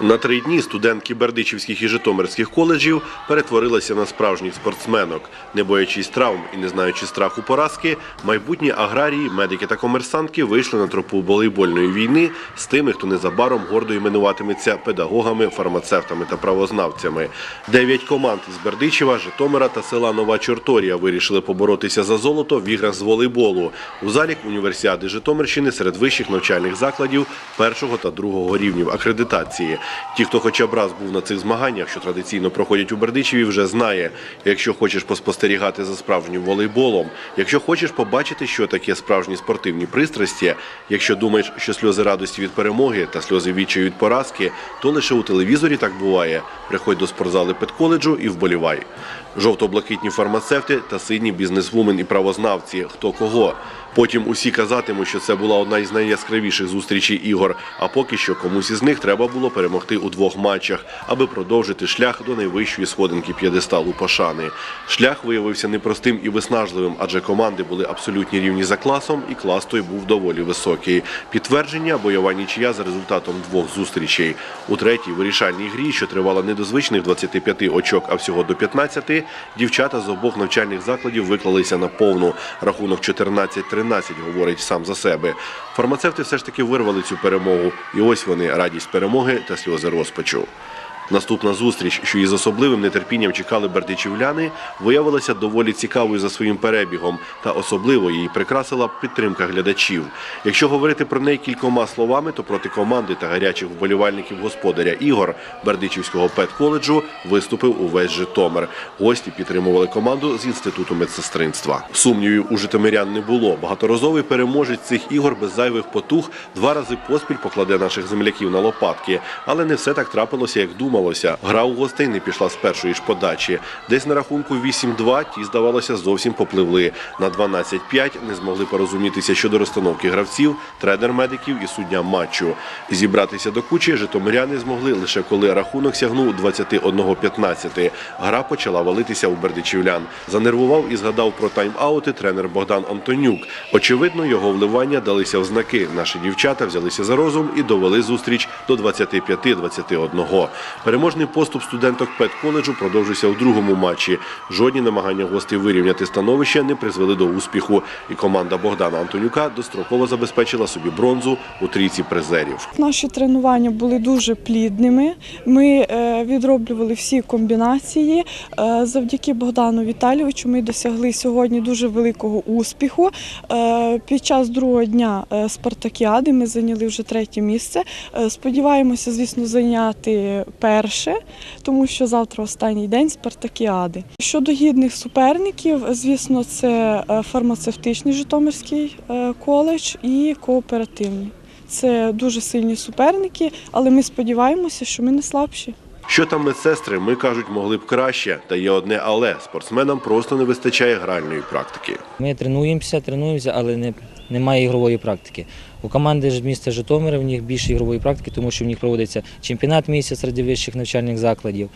На три дні студентки бердичівських і житомирських коледжів перетворилися на справжніх спортсменок. Не боячись травм і не знаючи страху поразки, майбутні аграрії, медики та комерсантки вийшли на тропу волейбольної війни з тими, хто незабаром гордо іменуватиметься педагогами, фармацевтами та правознавцями. Дев'ять команд із Бердичева, Житомира та села Нова Чорторія вирішили поборотися за золото в іграх з волейболу. У залік універсіади Житомирщини серед вищих навчальних закладів першого та другого рівнів акредитації. Ті, хто хоча б раз був на цих змаганнях, що традиційно проходять у Бердичеві, вже знає. Якщо хочеш поспостерігати за справжнім волейболом, якщо хочеш побачити, що таке справжні спортивні пристрасті, якщо думаєш, що сльози радості від перемоги та сльози відчаю від поразки, то лише у телевізорі так буває. Приходь до спортзали педколеджу і вболівай. Жовто-блакитні фармацевти та сині бізнесвумен і правознавці. Хто кого. Потім усі казатимуть, що це була одна із найяскравіших зустрічей ігор. А поки що комусь із них треба було перемогти у двох матчах, аби продовжити шлях до найвищої сходинки п'єдесталу пошани. Шлях виявився непростим і виснажливим, адже команди були абсолютні рівні за класом, і клас той був доволі високий. Підтвердження бойова нічия за результатом двох зустрічей. У третій вирішальній грі, що тривала не до звичних 25 очок, а всього до 15, дівчата з обох навчальних закладів виклалися на повну. Рахунок 14-13 говорить сам за себе. Фармацевти все ж таки вирвали цю перемогу. І ось вони радість перемоги та сльози розпачу. Наступна зустріч, що із особливим нетерпінням чекали бердичівляни, виявилася доволі цікавою за своїм перебігом, та особливо її прикрасила підтримка глядачів. Якщо говорити про неї кількома словами, то проти команди та гарячих вболівальників господаря ігор Бердичівського педколеджу виступив увесь Житомир. Гості підтримували команду з інституту медсестринства. Сумнівів у житомирян не було. Багаторазовий переможець цих ігор без зайвих потуг два рази поспіль покладе наших земляків на лопатки, але не все так трапилося, як думалося. Гра у гостей не пішла з першої ж подачі. Десь на рахунку 8-2 ті, здавалося, зовсім попливли. На 12-5 не змогли порозумітися щодо розстановки гравців, тренер медиків і суддя матчу. Зібратися до кучі житомиряни змогли лише коли рахунок сягнув 21-15. Гра почала валитися у бердичівлян. Занервував і згадав про тайм-аути тренер Богдан Антонюк. Очевидно, його вливання далися в знаки. Наші дівчата взялися за розум і довели зустріч до 25-21. Переможний поступ студенток педколеджу продовжився у другому матчі. Жодні намагання гостей вирівняти становище не призвели до успіху. І команда Богдана Антонюка достроково забезпечила собі бронзу у трійці призерів. Наші тренування були дуже плідними. Ми е, відроблювали всі комбінації. Е, Завдяки Богдану Віталійовичу ми досягли сьогодні дуже великого успіху. Е, Під час другого дня спартакіади ми зайняли вже третє місце. Сподіваємося, звісно, зайняти перше, тому що завтра останній день спартакіади. Щодо гідних суперників, звісно, це е, фармацевтичний Житомирський е, коледж і кооперативний. Це дуже сильні суперники, але ми сподіваємося, що ми не слабші. Що там медсестри, ми кажуть, могли б краще. Та є одне але спортсменам просто не вистачає гральної практики. Ми тренуємося, тренуємося, але не, немає ігрової практики. У команди ж міста Житомира в них більше ігрової практики, тому що в них проводиться чемпіонат місяць серед вищих навчальних закладів,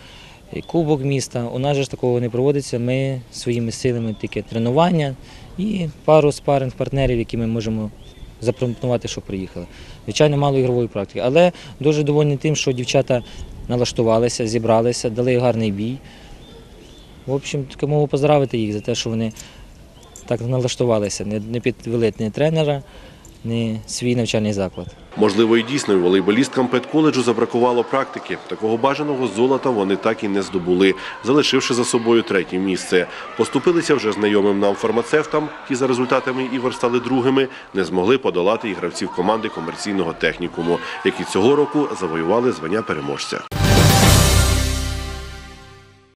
кубок міста. У нас ж такого не проводиться. Ми своїми силами тільки тренування і пару спаринг партнерів, які ми можемо запропонувати, щоб приїхали. Звичайно, мало ігрової практики, але дуже довольні тим, що дівчата налаштувалися, зібралися, дали гарний бій. В общем, таки можу поздравити їх за те, що вони так налаштувалися, не, підвели ні тренера, ні свій навчальний заклад. Можливо, і дійсно волейболісткам педколеджу забракувало практики. Такого бажаного золота вони так і не здобули, залишивши за собою третє місце. Поступилися вже знайомим нам фармацевтам, ті за результатами ігор стали другими, не змогли подолати і гравців команди комерційного технікуму, які цього року завоювали звання переможця.